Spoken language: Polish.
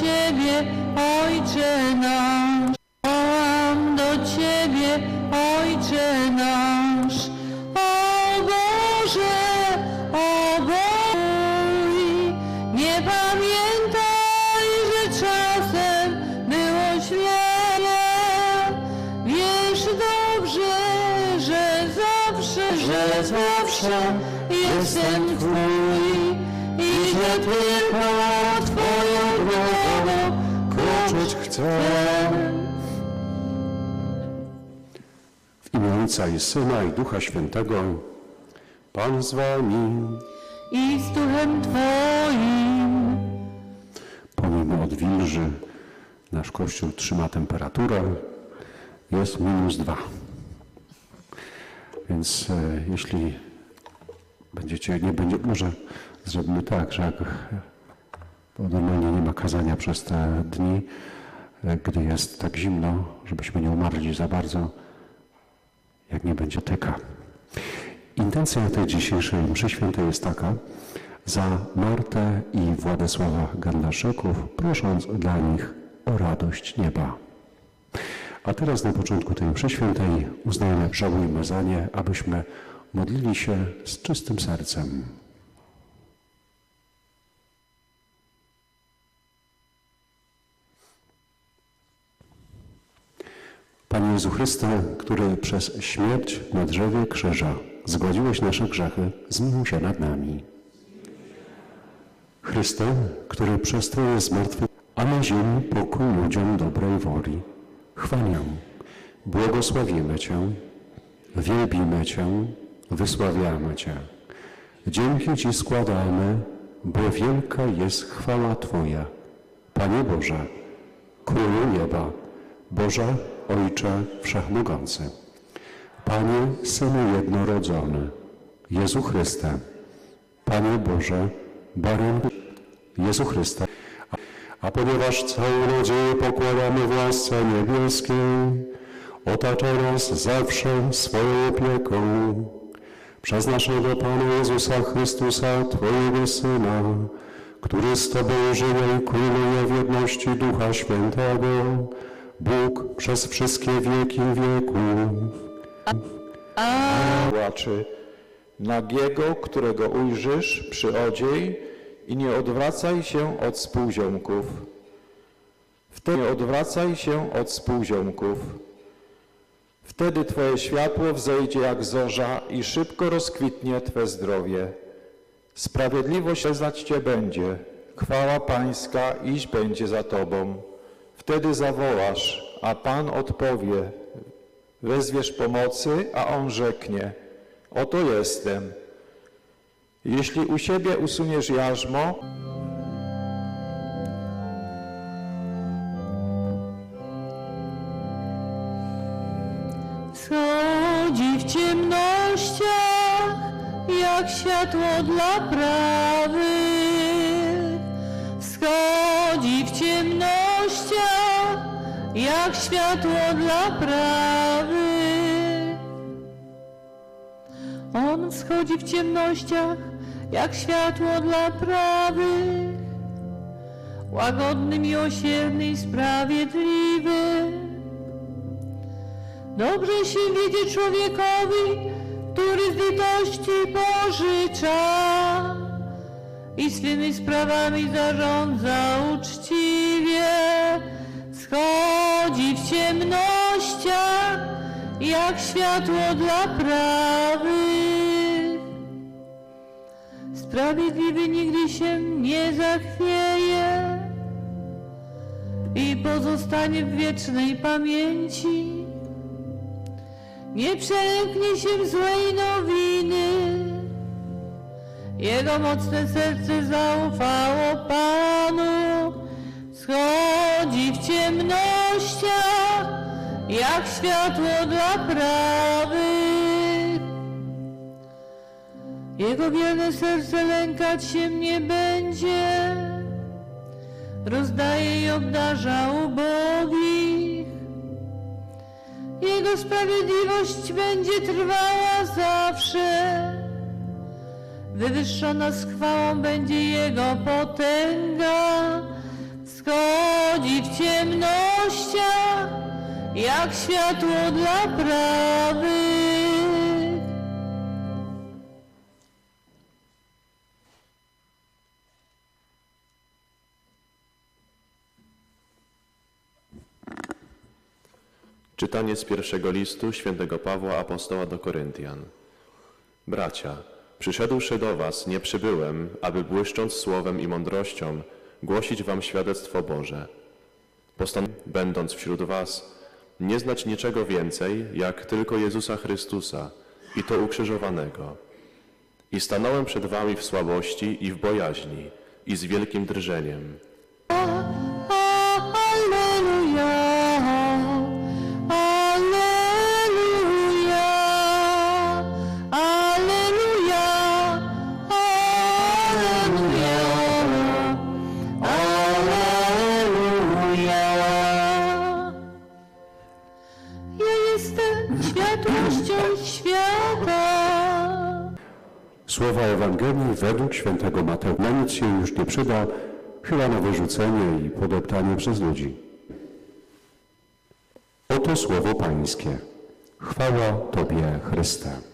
Ciebie, Ojcze nasz. Wołam do Ciebie, Ojcze nasz. O Boże, o Bój, nie pamiętaj, że czasem było źle. Wiesz dobrze, że zawsze, że zawsze jestem Twój i że tylko W imię Ojca i Syna i Ducha Świętego, Pan z Wami, I z duchem Twoim pomimo odwilży, nasz Kościół trzyma temperaturę, jest minus dwa. Więc e, jeśli będziecie, nie będzie, może zrobimy tak, że jak bo normalnie nie ma kazania przez te dni, e, gdy jest tak zimno, żebyśmy nie umarli za bardzo, jak nie będzie tyka. Intencja tej dzisiejszej mszy świętej jest taka, za Martę i Władysława Gandaszyków, prosząc dla nich o radość nieba. A teraz na początku tej mszy świętej uznajmy, żałujmy za nie, abyśmy modlili się z czystym sercem. Panie Jezu Chryste, który przez śmierć na drzewie krzyża zgładziłeś nasze grzechy, zmiłuj się nad nami. Chryste, który przez Twoje zmartwy, a na ziemi pokój ludziom dobrej woli. Chwalię, błogosławimy Cię, wielbimy Cię, wysławiamy Cię. Dzięki Ci składamy, bo wielka jest chwała Twoja. Panie Boże, Królu nieba, Boże, Ojcze Wszechmogący, Panie Synu Jednorodzony, Jezu Chryste, Panie Boże, Baran Jezu Chryste, a, a ponieważ całą nadzieję pokładamy w łasce niebieskiej, otacza nas zawsze swoją opieką. Przez naszego Pana Jezusa Chrystusa, Twojego Syna, który z Tobą żyje i króluje w jedności Ducha Świętego, Bóg przez wszystkie wieki wieków. płaczy. Nagiego, którego ujrzysz, przyodziej i nie odwracaj się od spółziomków. Wtedy nie odwracaj się od spółziomków. Wtedy Twoje światło wzejdzie jak zorza i szybko rozkwitnie Twe zdrowie. Sprawiedliwość znać Cię będzie, chwała Pańska iść będzie za Tobą. Wtedy zawołasz, a Pan odpowie, Wezwiesz pomocy, a on rzeknie: Oto jestem. Jeśli u siebie usuniesz jarzmo, Schodzi w ciemnościach, jak światło dla prawych. Schodzi w ciemnościach, jak światło dla prawych. On wschodzi w ciemnościach, jak światło dla prawych. Łagodny, miłosierny i sprawiedliwy. Dobrze się wiedzie człowiekowi, który z litości pożycza i swymi sprawami zarządza uczciwie. Schodzi w ciemnościach, jak światło dla prawych. Sprawiedliwy nigdy się nie zachwieje i pozostanie w wiecznej pamięci. Nie przelęknie się złej nowiny. Jego mocne serce zaufało Panu. Schodzi w ciemnościach, jak światło dla prawych. Jego wierne serce lękać się nie będzie. Rozdaje i obdarza ubogich. Jego sprawiedliwość będzie trwała zawsze. Wywyższona z chwałą będzie Jego potęga. Wschodzi w ciemnościach, jak światło dla prawych. Czytanie z pierwszego listu świętego Pawła Apostoła do Koryntian. Bracia, przyszedłszy do was, nie przybyłem, aby błyszcząc słowem i mądrością, głosić wam świadectwo Boże. Postanowiłem, będąc wśród was, nie znać niczego więcej, jak tylko Jezusa Chrystusa i to ukrzyżowanego. I stanąłem przed wami w słabości i w bojaźni i z wielkim drżeniem. Słowa Ewangelii według świętego Mateusza. Na nic się już nie przyda, chyba na wyrzucenie i podeptanie przez ludzi. Oto słowo Pańskie. Chwała Tobie, Chryste.